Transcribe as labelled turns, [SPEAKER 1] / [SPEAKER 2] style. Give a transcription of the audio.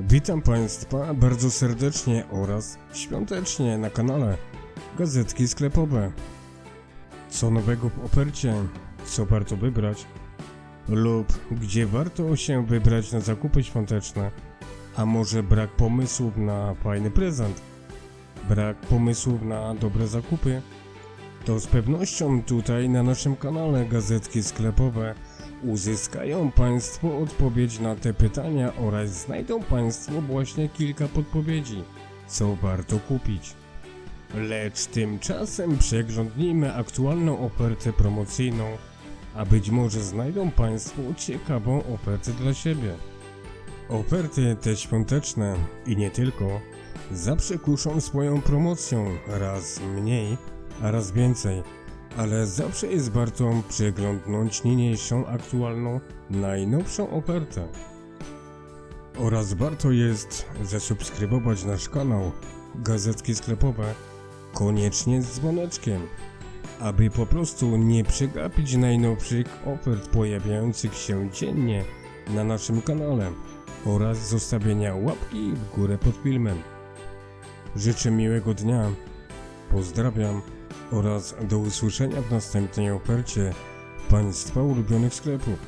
[SPEAKER 1] Witam Państwa bardzo serdecznie oraz świątecznie na kanale Gazetki Sklepowe. Co nowego w ofercie, co warto wybrać? Lub gdzie warto się wybrać na zakupy świąteczne, a może brak pomysłów na fajny prezent, brak pomysłów na dobre zakupy, to z pewnością tutaj na naszym kanale Gazetki Sklepowe uzyskają Państwo odpowiedź na te pytania oraz znajdą Państwo właśnie kilka podpowiedzi, co warto kupić. Lecz tymczasem przeglądnijmy aktualną ofertę promocyjną, a być może znajdą Państwo ciekawą ofertę dla siebie. Oferty te świąteczne i nie tylko zawsze kuszą swoją promocją raz mniej, a raz więcej ale zawsze jest warto przeglądnąć niniejszą aktualną, najnowszą ofertę. Oraz warto jest zasubskrybować nasz kanał Gazetki Sklepowe koniecznie z dzwoneczkiem, aby po prostu nie przegapić najnowszych ofert pojawiających się dziennie na naszym kanale oraz zostawienia łapki w górę pod filmem. Życzę miłego dnia, pozdrawiam oraz do usłyszenia w następnej ofercie Państwa ulubionych sklepów.